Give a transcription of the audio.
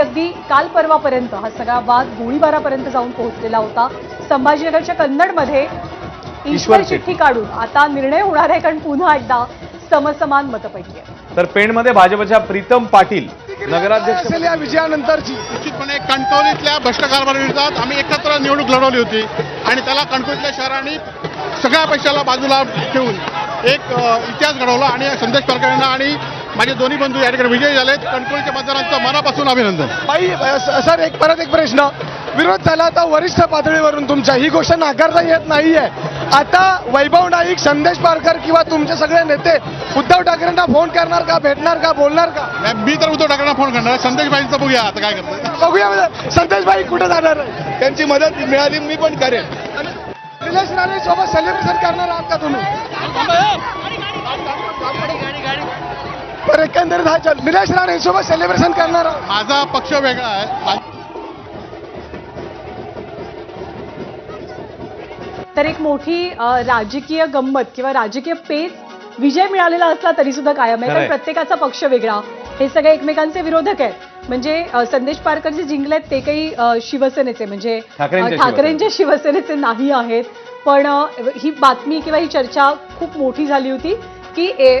अगदी काल परवापर्यंत हा सगळा वाद गोळीबारापर्यंत जाऊन पोहोचलेला होता. संभाजीनगरच्या कन्नडमध्ये ईश्वर ईश्वर चिठ्ठी काढून आता निर्णय होणार आहे कारण पुन्हा एकदा समसमान मतपैकी आहे. तर पेणमध्ये भाजपच्या प्रीतम पाटील नगराध्यक्ष या विजयानंतरची. निश्चितपणे कणकवलीतल्या भ्रष्ट कारभाराविरोधात आम्ही एकत्र निवडणूक लढवली होती आणि त्याला कणकवलीतल्या शहरांनी सगळ्या पैशाला बाजूला ठेवून एक इतिहास घडवला आणि संदेश परकरांना आणि माझे दोन्ही बंधू या ठिकाणी विजयी झालेत. कणकवलीच्या मतदारांचं मनापासून अभिनंदन. बाई सर एक परत एक प्रश्न. विरोध झाला आता वरिष्ठ पातळीवरून तुमच्या ही गोष्ट नाकारता येत नाहीये. आता वैभव नाईक संदेश पारकर किंवा तुमचे सगळे नेते उद्धव ठाकरेंना फोन करणार का भेटणार का बोलणार का? नाही, मी तर उद्धव ठाकरेंना फोन करणार संदेश भाईंचं बघूया आता काय करतात बघूया संदेश भाई कुठे जाणार आहे? त्यांची मदत मिळाली मी पण करेन निलेश राणे सोबत सेलिब्रेशन करणार आहात का तुम्ही? तर एकंदरीत हा चल निलेश राणे सोबत सेलिब्रेशन करणार माझा पक्ष वेगळा आहे. तर एक मोठी राजकीय गंमत किंवा राजकीय पेच विजय मिळालेला असला तरी सुद्धा कायम आहे. कारण. प्रत्येकाचा पक्ष वेगळा. हे सगळे एकमेकांचे विरोधक आहेत. म्हणजे संदेश पारकर जे जिंकलेत ते काही शिवसेनेचे. म्हणजे ठाकरेंच्या शिवसेनेचे नाही आहेत. पण ही बातमी किंवा ही चर्चा खूप मोठी झाली होती की ए-